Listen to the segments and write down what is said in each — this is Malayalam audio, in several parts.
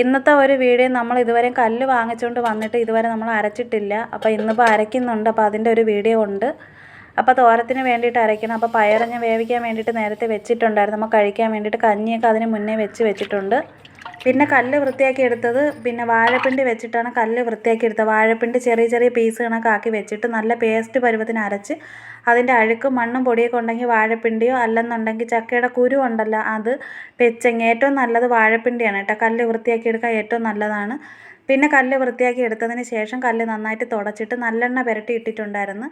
ഇന്നത്തെ ഒരു വീഡിയോ നമ്മൾ ഇതുവരെ കല്ല് വാങ്ങിച്ചുകൊണ്ട് വന്നിട്ട് ഇതുവരെ നമ്മൾ അരച്ചിട്ടില്ല. അപ്പോൾ ഇന്നിപ്പോൾ അരയ്ക്കുന്നുണ്ട്. അപ്പോൾ അതിന്റെ ഒരു വീഡിയോ ഉണ്ട്. അപ്പോൾ തോരത്തിന് വേണ്ടിയിട്ട് അരയ്ക്കണം. അപ്പോൾ പയർ വേവിക്കാൻ വേണ്ടിയിട്ട് നേരത്തെ വെച്ചിട്ടുണ്ടായിരുന്നു. നമ്മൾ കഴിക്കാൻ വേണ്ടിയിട്ട് കഞ്ഞിയൊക്കെ അതിന് മുന്നേ വെച്ച് വെച്ചിട്ടുണ്ട്. പിന്നെ കല്ല് വൃത്തിയാക്കി എടുത്തത് പിന്നെ വാഴപ്പിണ്ടി വെച്ചിട്ടാണ് കല്ല് വൃത്തിയാക്കി എടുത്തത്. വാഴപ്പിണ്ടി ചെറിയ ചെറിയ പീസ് കണക്കാക്കി വെച്ചിട്ട് നല്ല പേസ്റ്റ് പരുവത്തിന് അരച്ച് അതിന്റെ അഴുക്കും മണ്ണും പൊടിയൊക്കെ ഉണ്ടെങ്കിൽ വാഴപ്പിണ്ടിയോ അല്ലെന്നുണ്ടെങ്കിൽ ചക്കയുടെ കുരു ഉണ്ടല്ലോ അത് പെച്ചങ്ങ ഏറ്റവും നല്ലത് വാഴപ്പിണ്ടിയാണ് കേട്ടോ. കല്ല് വൃത്തിയാക്കി എടുക്കാൻ ഏറ്റവും നല്ലതാണ്. പിന്നെ കല്ല് വൃത്തിയാക്കി എടുത്തതിന് ശേഷം കല്ല് നന്നായിട്ട് തുടച്ചിട്ട് നല്ലെണ്ണ പുരട്ടി ഇട്ടിട്ടുണ്ടായിരുന്നു.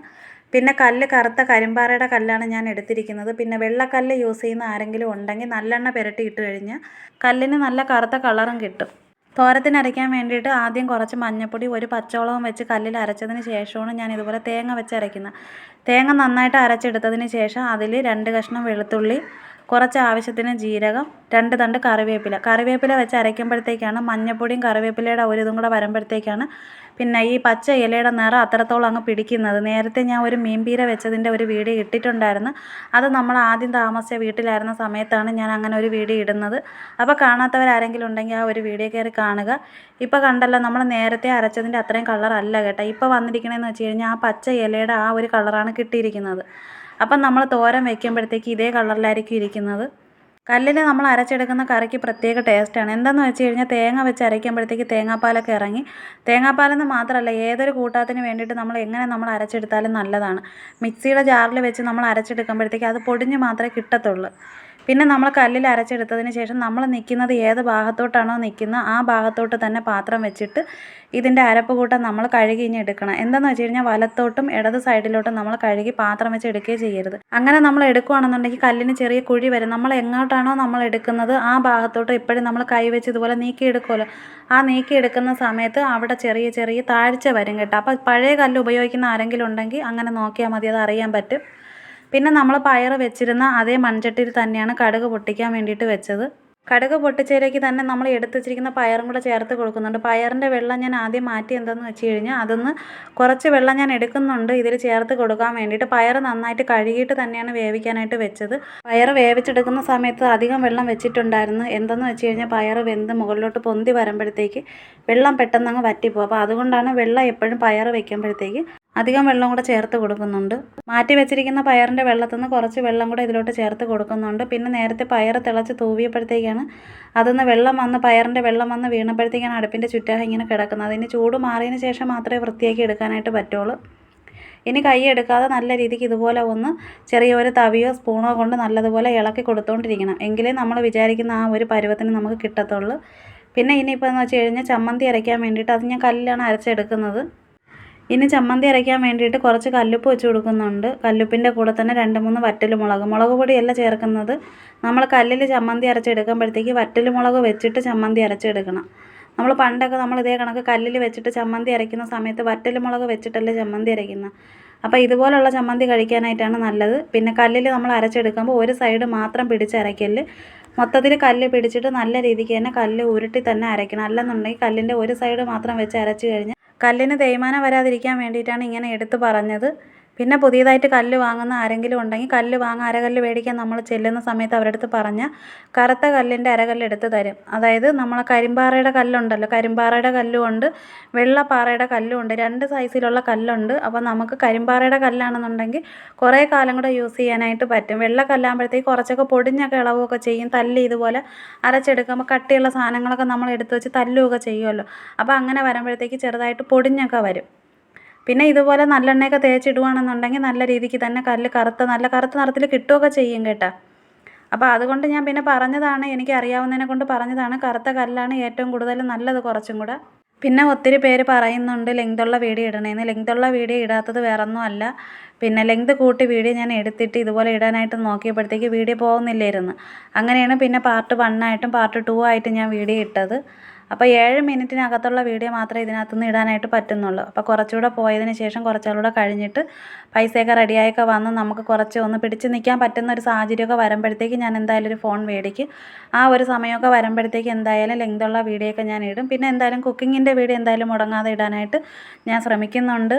പിന്നെ കല്ല് കറുത്ത കരിമ്പാറയുടെ കല്ലാണ് ഞാൻ എടുത്തിരിക്കുന്നത്. പിന്നെ വെള്ളക്കല്ല് യൂസ് ചെയ്യുന്ന ആരെങ്കിലും ഉണ്ടെങ്കിൽ നല്ലെണ്ണ പുരട്ടി ഇട്ട് കഴിഞ്ഞാൽ കല്ലിന് നല്ല കറുത്ത കളറും കിട്ടും. തോരത്തിന് അരയ്ക്കാൻ വേണ്ടിയിട്ട് ആദ്യം കുറച്ച് മഞ്ഞപ്പൊടി ഒരു പച്ചവളവും വെച്ച് കല്ലിൽ അരച്ചതിന് ശേഷമാണ് ഞാൻ ഇതുപോലെ തേങ്ങ വെച്ച് അരയ്ക്കുന്നത്. തേങ്ങ നന്നായിട്ട് അരച്ചെടുത്തതിന് ശേഷം അതിൽ രണ്ട് കഷ്ണം വെളുത്തുള്ളി കുറച്ച് ആവശ്യത്തിന് ജീരകം രണ്ട് തണ്ട് കറിവേപ്പില. കറിവേപ്പില വെച്ച് അരയ്ക്കുമ്പോഴത്തേക്കാണ് മഞ്ഞപ്പൊടിയും കറിവേപ്പിലയുടെ ഒരു ഇതും കൂടെ വരുമ്പോഴത്തേക്കാണ് പിന്നെ ഈ പച്ച ഇലയുടെ നിറം അത്രത്തോളം അങ്ങ് പിടിക്കുന്നത്. നേരത്തെ ഞാൻ ഒരു മീൻപീര വെച്ചതിന്റെ ഒരു വീഡിയോ ഇട്ടിട്ടുണ്ടായിരുന്നു. അത് നമ്മൾ ആദ്യം താമസിച്ച വീട്ടിലായിരുന്ന സമയത്താണ് ഞാൻ അങ്ങനെ ഒരു വീഡിയോ ഇടുന്നത്. അപ്പോൾ കാണാത്തവരാരെങ്കിലും ഉണ്ടെങ്കിൽ ആ ഒരു വീഡിയോ കയറി കാണുക. ഇപ്പോൾ കണ്ടല്ലോ നമ്മൾ നേരത്തെ അരച്ചതിന്റെ അത്രയും കളറല്ല കേട്ടോ. ഇപ്പോൾ വന്നിരിക്കണമെന്ന് വെച്ച് കഴിഞ്ഞാൽ ആ പച്ച ഇലയുടെ ആ ഒരു കളറാണ് കിട്ടിയിരിക്കുന്നത്. അപ്പം നമ്മൾ തോരൻ വയ്ക്കുമ്പോഴത്തേക്ക് ഇതേ കളറിലായിരിക്കും ഇരിക്കുന്നത്. കല്ലിൽ നമ്മൾ അരച്ചെടുക്കുന്ന കറിക്ക് പ്രത്യേക ടേസ്റ്റാണ് എന്താണെന്ന് വെച്ച് കഴിഞ്ഞാൽ തേങ്ങ വെച്ച് അരയ്ക്കുമ്പോഴത്തേക്ക് തേങ്ങാപ്പാലൊക്കെ ഇറങ്ങി. തേങ്ങാപ്പാലെന്ന് മാത്രമല്ല ഏതൊരു കൂട്ടാത്തിന് വേണ്ടിയിട്ട് നമ്മൾ എങ്ങനെ നമ്മൾ അരച്ചെടുത്താലും നല്ലതാണ്. മിക്സിയുടെ ജാറിൽ വെച്ച് നമ്മൾ അരച്ചെടുക്കുമ്പോഴത്തേക്ക് അത് പൊടിഞ്ഞ് മാത്രമേ കിട്ടത്തുള്ളൂ. പിന്നെ നമ്മൾ കല്ലിൽ അരച്ചെടുത്തതിന് ശേഷം നമ്മൾ നിൽക്കുന്നത് ഏത് ഭാഗത്തോട്ടാണോ നിൽക്കുന്നത് ആ ഭാഗത്തോട്ട് തന്നെ പാത്രം വെച്ചിട്ട് ഇതിന്റെ അരപ്പ് കൂട്ടം നമ്മൾ കഴുകി ഇനി എടുക്കണം. എന്താണെന്ന് വെച്ച് കഴിഞ്ഞാൽ വലത്തോട്ടും ഇടത് സൈഡിലോട്ടും നമ്മൾ കഴുകി പാത്രം വെച്ച് എടുക്കുകയും ചെയ്യരുത്. അങ്ങനെ നമ്മൾ എടുക്കുകയാണെന്നുണ്ടെങ്കിൽ കല്ലിന് ചെറിയ കുഴി വരും. നമ്മൾ എങ്ങോട്ടാണോ നമ്മൾ എടുക്കുന്നത് ആ ഭാഗത്തോട്ട് എപ്പോഴും നമ്മൾ കൈ വെച്ച് ഇതുപോലെ നീക്കിയെടുക്കുമല്ലോ. ആ നീക്കിയെടുക്കുന്ന സമയത്ത് അവിടെ ചെറിയ ചെറിയ താഴ്ച വരും കേട്ടോ. അപ്പോൾ പഴയ കല്ല് ഉപയോഗിക്കുന്ന ആരെങ്കിലും ഉണ്ടെങ്കിൽ അങ്ങനെ നോക്കിയാൽ മതി. അത് അറിയാൻ പറ്റും. പിന്നെ നമ്മൾ പയർ വെച്ചിരുന്ന അതേ മൺചട്ടിയിൽ തന്നെയാണ് കടുക് പൊട്ടിക്കാൻ വേണ്ടിയിട്ട് വെച്ചത്. കടുക് പൊട്ടിച്ചതിലേക്ക് തന്നെ നമ്മൾ എടുത്ത് വെച്ചിരിക്കുന്ന പയറും കൂടെ ചേർത്ത് കൊടുക്കുന്നുണ്ട്. പയറിന്റെ വെള്ളം ഞാൻ ആദ്യം മാറ്റി എന്താണെന്ന് വെച്ച് കഴിഞ്ഞാൽ അതൊന്ന് കുറച്ച് വെള്ളം ഞാൻ എടുക്കുന്നുണ്ട് ഇതിൽ ചേർത്ത് കൊടുക്കാൻ വേണ്ടിയിട്ട്. പയർ നന്നായിട്ട് കഴുകിയിട്ട് തന്നെയാണ് വേവിക്കാനായിട്ട് വെച്ചത്. പയർ വേവിച്ചെടുക്കുന്ന സമയത്ത് അധികം വെള്ളം വെച്ചിട്ടുണ്ടായിരുന്നു. എന്തെന്ന് വെച്ച് കഴിഞ്ഞാൽ പയർ വെന്ത് മുകളിലോട്ട് പൊന്തി വരുമ്പോഴത്തേക്ക് വെള്ളം പെട്ടെന്ന് അങ്ങ് വറ്റിപ്പോകും അപ്പോൾ അതുകൊണ്ടാണ് വെള്ളം എപ്പോഴും പയർ വെക്കുമ്പോഴത്തേക്ക് അധികം വെള്ളം കൂടെ ചേർത്ത് കൊടുക്കുന്നുണ്ട്. മാറ്റി വെച്ചിരിക്കുന്ന പയറിന്റെ വെള്ളത്തിൽ നിന്ന് കുറച്ച് വെള്ളം കൂടെ ഇതിലോട്ട് ചേർത്ത് കൊടുക്കുന്നുണ്ട്. പിന്നെ നേരത്തെ പയർ തിളച്ച് തൂവിയപ്പോഴത്തേക്കാണ് അതൊന്ന് വെള്ളം വന്ന് പയറിന്റെ വെള്ളം വന്ന് വീണപ്പോഴത്തേക്കാണ് അടുപ്പിന്റെ ചുറ്റാ ഇങ്ങനെ കിടക്കുന്നത്. അതിന് ചൂട് മാറിയതിന് ശേഷം മാത്രമേ വൃത്തിയാക്കി എടുക്കാനായിട്ട് പറ്റുള്ളൂ. ഇനി കൈ എടുക്കാതെ നല്ല രീതിക്ക് ഇതുപോലെ ഒന്ന് ചെറിയൊരു തവിയോ സ്പൂണോ കൊണ്ട് നല്ലതുപോലെ ഇളക്കി കൊടുത്തുകൊണ്ടിരിക്കണം എങ്കിലേ നമ്മൾ വിചാരിക്കുന്ന ആ ഒരു പരുവത്തിന് നമുക്ക് കിട്ടത്തുള്ളൂ. പിന്നെ ഇനിയിപ്പോൾ എന്ന് വെച്ച് കഴിഞ്ഞാൽ ചമ്മന്തി അരയ്ക്കാൻ വേണ്ടിയിട്ട് അത് ഞാൻ കല്ലിലാണ് അരച്ചെടുക്കുന്നത്. ഇനി ചമ്മന്തി അരയ്ക്കാൻ വേണ്ടിയിട്ട് കുറച്ച് കല്ലുപ്പ് വെച്ച് കൊടുക്കുന്നുണ്ട്. കല്ലുപ്പിന്റെ കൂടെ തന്നെ രണ്ട് മൂന്ന് വറ്റൽ മുളക്. പൊടിയല്ല ചേർക്കുന്നത്. നമ്മൾ കല്ലിൽ ചമ്മന്തി അരച്ചെടുക്കുമ്പോഴത്തേക്ക് വറ്റൽ മുളക് വെച്ചിട്ട് ചമ്മന്തി അരച്ചെടുക്കണം. നമ്മൾ പണ്ടൊക്കെ നമ്മൾ ഇതേ കണക്ക് കല്ലിൽ വെച്ചിട്ട് ചമ്മന്തി അരയ്ക്കുന്ന സമയത്ത് വറ്റൽ മുളക് വെച്ചിട്ടല്ലേ ചമ്മന്തി അരയ്ക്കുന്നത് അപ്പോൾ ഇതുപോലുള്ള ചമ്മന്തി കഴിക്കാനായിട്ടാണ് നല്ലത്. പിന്നെ കല്ലിൽ നമ്മൾ അരച്ചെടുക്കുമ്പോൾ ഒരു സൈഡ് മാത്രം പിടിച്ചരയ്ക്കൽ മൊത്തത്തിൽ കല്ല് പിടിച്ചിട്ട് നല്ല രീതിക്ക് തന്നെ കല്ല് ഉരുട്ടി തന്നെ അരയ്ക്കണം. അല്ലെന്നുണ്ടെങ്കിൽ കല്ലിന്റെ ഒരു സൈഡ് മാത്രം വെച്ച് അരച്ച് കഴിഞ്ഞാൽ കല്ലിന് തേയ്മാനം വരാതിരിക്കാൻ വേണ്ടിയിട്ടാണ് ഇങ്ങനെ എടുത്തു പറഞ്ഞത്. പിന്നെ പുതിയതായിട്ട് കല്ല് വാങ്ങുന്ന ആരെങ്കിലും ഉണ്ടെങ്കിൽ കല്ല് വാങ്ങാൻ അരകല്ല് മേടിക്കാൻ നമ്മൾ ചെല്ലുന്ന സമയത്ത് അവരുടെ അടുത്ത് പറഞ്ഞാൽ കറുത്ത കല്ലിന്റെ അരകല്ല് എടുത്ത് തരും. അതായത് നമ്മളെ കരിമ്പാറയുടെ കല്ലുണ്ടല്ലോ കരിമ്പാറയുടെ കല്ലും ഉണ്ട് വെള്ളപ്പാറയുടെ കല്ലും ഉണ്ട് രണ്ട് സൈസിലുള്ള കല്ലുണ്ട്. അപ്പോൾ നമുക്ക് കരിമ്പാറയുടെ കല്ലാണെന്നുണ്ടെങ്കിൽ കുറേ കാലം കൂടെ യൂസ് ചെയ്യാനായിട്ട് പറ്റും. വെള്ള കല്ലാകുമ്പോഴത്തേക്ക് കുറച്ചൊക്കെ പൊടിഞ്ഞൊക്കെ ഇളവൊക്കെ ചെയ്യും. തല്ല് ഇതുപോലെ അരച്ചെടുക്കുമ്പോൾ കട്ടിയുള്ള സാധനങ്ങളൊക്കെ നമ്മൾ എടുത്ത് വെച്ച് തല്ലുകയൊക്കെ ചെയ്യുമല്ലോ. അപ്പോൾ അങ്ങനെ വരുമ്പോഴത്തേക്ക് ചെറുതായിട്ട് പൊടിഞ്ഞൊക്കെ വരും. പിന്നെ ഇതുപോലെ നല്ലെണ്ണയൊക്കെ തേച്ചിടുകയാണെന്നുണ്ടെങ്കിൽ നല്ല രീതിക്ക് തന്നെ കല്ല് കറുത്ത നല്ല കറുത്ത നിറത്തിൽ കിട്ടുകയൊക്കെ ചെയ്യും കേട്ടോ. അപ്പോൾ അതുകൊണ്ട് ഞാൻ പിന്നെ പറഞ്ഞതാണ് എനിക്ക് അറിയാവുന്നതിനെ കൊണ്ട് പറഞ്ഞതാണ് കറുത്ത കല്ലാണ് ഏറ്റവും കൂടുതൽ നല്ലത് കുറച്ചും കൂടെ. പിന്നെ ഒത്തിരി പേര് പറയുന്നുണ്ട് ലെങ്തുള്ള വീഡിയോ ഇടണേന്ന്. ലെങ്തുള്ള വീഡിയോ ഇടാത്തത് വേറൊന്നും അല്ല. പിന്നെ ലെങ്ത് കൂട്ടി വീഡിയോ ഞാൻ എടുത്തിട്ട് ഇതുപോലെ ഇടാനായിട്ട് നോക്കിയപ്പോഴത്തേക്ക് വീഡിയോ പോകുന്നില്ലായിരുന്നു. അങ്ങനെയാണ് പിന്നെ പാർട്ട് വണ്ണായിട്ടും പാർട്ട് ടു ആയിട്ടും ഞാൻ വീഡിയോ ഇട്ടത്. അപ്പോൾ ഏഴ് മിനിറ്റിനകത്തുള്ള വീഡിയോ മാത്രമേ ഇതിനകത്തുനിന്ന് ഇടാനായിട്ട് പറ്റുന്നുള്ളൂ. അപ്പോൾ കുറച്ചുകൂടെ പോയതിന് ശേഷം കുറച്ചുകൂടെ കഴിഞ്ഞിട്ട് പൈസയൊക്കെ റെഡിയായൊക്കെ വന്ന് നമുക്ക് കുറച്ച് ഒന്ന് പിടിച്ച് നിൽക്കാൻ പറ്റുന്ന ഒരു സാഹചര്യമൊക്കെ വരുമ്പോഴത്തേക്ക് ഞാൻ എന്തായാലും ഒരു ഫോൺ മേടിക്കും. ആ ഒരു സമയമൊക്കെ വരുമ്പോഴത്തേക്ക് എന്തായാലും ലെങ്തുള്ള വീഡിയോ ഒക്കെ ഞാൻ ഇടും. പിന്നെ എന്തായാലും കുക്കിങ്ങിന്റെ വീഡിയോ എന്തായാലും മുടങ്ങാതെ ഇടാനായിട്ട് ഞാൻ ശ്രമിക്കുന്നുണ്ട്.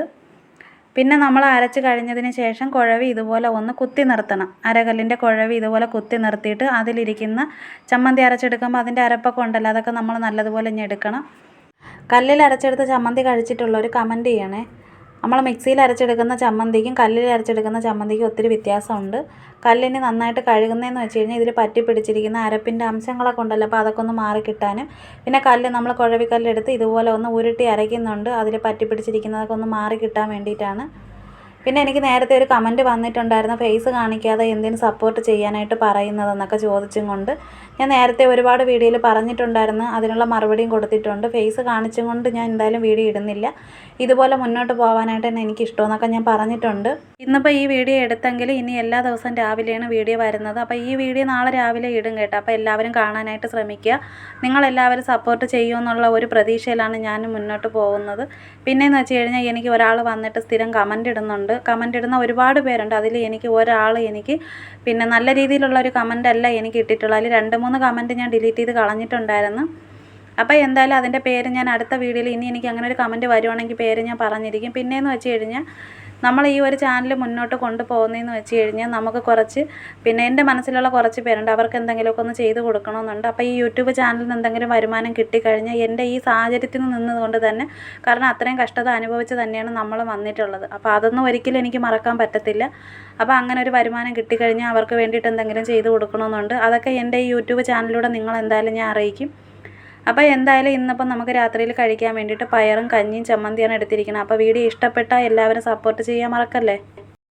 പിന്നെ നമ്മൾ അരച്ച് കഴിഞ്ഞതിന് ശേഷം കുഴവി ഇതുപോലെ ഒന്ന് കുത്തി നിർത്തണം. അരകല്ലിന്റെ കുഴവി ഇതുപോലെ കുത്തി നിർത്തിയിട്ട് അതിലിരിക്കുന്ന ചമ്മന്തി അരച്ചെടുക്കുമ്പോൾ അതിന്റെ അരപ്പൊക്കെ ഉണ്ടല്ലോ അതൊക്കെ നമ്മൾ നല്ലതുപോലെ ഇനി എടുക്കണം. കല്ലിൽ അരച്ചെടുത്ത ചമ്മന്തി കഴിച്ചിട്ടുള്ളവർ കമന്റ് ചെയ്യണേ. നമ്മൾ മിക്സിയിൽ അരച്ചെടുക്കുന്ന ചമ്മന്തിക്കും കല്ലിൽ അരച്ചെടുക്കുന്ന ചമ്മന്തിക്കും ഒത്തിരി വ്യത്യാസമുണ്ട്. കല്ലിന് നന്നായിട്ട് കഴുകുന്നതെന്ന് വെച്ച് കഴിഞ്ഞാൽ ഇതിൽ പറ്റി പിടിച്ചിരിക്കുന്ന അരപ്പിന്റെ അംശങ്ങളൊക്കെ ഉണ്ടല്ലോ അപ്പോൾ അതൊക്കെ ഒന്ന് മാറി കിട്ടാനും. പിന്നെ കല്ല് നമ്മൾ കുഴവിക്കല്ലെടുത്ത് ഇതുപോലെ ഒന്ന് ഉരുട്ടി അരയ്ക്കുന്നുണ്ട്. അതിൽ പറ്റി പിടിച്ചിരിക്കുന്നതൊക്കെ ഒന്ന് മാറി കിട്ടാൻ വേണ്ടിയിട്ടാണ്. പിന്നെ എനിക്ക് നേരത്തെ ഒരു കമന്റ് വന്നിട്ടുണ്ടായിരുന്നു ഫേസ് കാണിക്കാതെ എന്തിനു സപ്പോർട്ട് ചെയ്യാനായിട്ട് പറയുന്നതെന്നൊക്കെ ചോദിച്ചും കൊണ്ട്. ഞാൻ നേരത്തെ ഒരുപാട് വീഡിയോയിൽ പറഞ്ഞിട്ടുണ്ടായിരുന്നു അതിനുള്ള മറുപടിയും കൊടുത്തിട്ടുണ്ട്. ഫേസ് കാണിച്ചും കൊണ്ട് ഞാൻ എന്തായാലും വീഡിയോ ഇടുന്നില്ല. ഇതുപോലെ മുന്നോട്ട് പോകാനായിട്ട് തന്നെ എനിക്ക് ഇഷ്ടമെന്നൊക്കെ ഞാൻ പറഞ്ഞിട്ടുണ്ട്. ഇന്നിപ്പോൾ ഈ വീഡിയോ എടുത്തെങ്കിൽ ഇനി എല്ലാ ദിവസവും രാവിലെയാണ് വീഡിയോ വരുന്നത്. അപ്പോൾ ഈ വീഡിയോ നാളെ രാവിലെ ഇടും കേട്ടോ. അപ്പോൾ എല്ലാവരും കാണാനായിട്ട് ശ്രമിക്കുക. നിങ്ങളെല്ലാവരും സപ്പോർട്ട് ചെയ്യുമെന്നുള്ള ഒരു പ്രതീക്ഷയിലാണ് ഞാൻ മുന്നോട്ട് പോകുന്നത്. പിന്നെയെന്ന് വെച്ച് കഴിഞ്ഞാൽ എനിക്ക് ഒരാൾ വന്നിട്ട് സ്ഥിരം കമന്റ് ഇടുന്നുണ്ട്. കമന്റ് ഇടുന്ന ഒരുപാട് പേരുണ്ട്. അതിൽ എനിക്ക് ഒരാൾ എനിക്ക് പിന്നെ നല്ല രീതിയിലുള്ള ഒരു കമന്റ് അല്ല എനിക്ക് ഇട്ടിട്ടുള്ളത്. അതിൽ രണ്ട് മൂന്ന് കമന്റ് ഞാൻ ഡിലീറ്റ് ചെയ്ത് കളഞ്ഞിട്ടുണ്ടായിരുന്നു. അപ്പോൾ എന്തായാലും അതിന്റെ പേര് ഞാൻ അടുത്ത വീഡിയോയിൽ ഇനി എനിക്ക് അങ്ങനെ ഒരു കമന്റ് വരുവാണെങ്കിൽ പേര് ഞാൻ പറഞ്ഞിരിക്കും. പിന്നെയെന്ന് വെച്ച് കഴിഞ്ഞാൽ നമ്മൾ ഈ ഒരു ചാനൽ മുന്നോട്ട് കൊണ്ടുപോകുന്നതെന്ന് വെച്ച് കഴിഞ്ഞാൽ നമുക്ക് കുറച്ച് പിന്നെ എന്റെ മനസ്സിലുള്ള കുറച്ച് പേരുണ്ട്. അവർക്ക് എന്തെങ്കിലുമൊക്കെ ഒന്ന് ചെയ്ത് കൊടുക്കണമെന്നുണ്ട്. അപ്പോൾ ഈ യൂട്യൂബ് ചാനലിൽ നിന്ന് എന്തെങ്കിലും വരുമാനം കിട്ടിക്കഴിഞ്ഞാൽ എന്റെ ഈ സാഹചര്യത്തിൽ നിന്നതുകൊണ്ട് തന്നെ കാരണം അത്രയും കഷ്ടത അനുഭവിച്ച് തന്നെയാണ് നമ്മൾ വന്നിട്ടുള്ളത്. അപ്പോൾ അതൊന്നും ഒരിക്കലും എനിക്ക് മറക്കാൻ പറ്റത്തില്ല. അപ്പോൾ അങ്ങനെ ഒരു വരുമാനം കിട്ടിക്കഴിഞ്ഞാൽ അവർക്ക് വേണ്ടിയിട്ട് എന്തെങ്കിലും ചെയ്ത് കൊടുക്കണമെന്നുണ്ട്. അതൊക്കെ എന്റെ ഈ യൂട്യൂബ് ചാനലിലൂടെ നിങ്ങൾ എന്തായാലും ഞാൻ അറിയിക്കും. അപ്പോൾ എന്തായാലും ഇന്നിപ്പം നമുക്ക് രാത്രിയിൽ കഴിക്കാൻ വേണ്ടിയിട്ട് പയറും കഞ്ഞിയും ചമ്മന്തിയാണ് എടുത്തിരിക്കുന്നത് അപ്പോൾ വീഡിയോ ഇഷ്ടപ്പെട്ടാൽ എല്ലാവരും സപ്പോർട്ട് ചെയ്യാൻ മറക്കല്ലേ?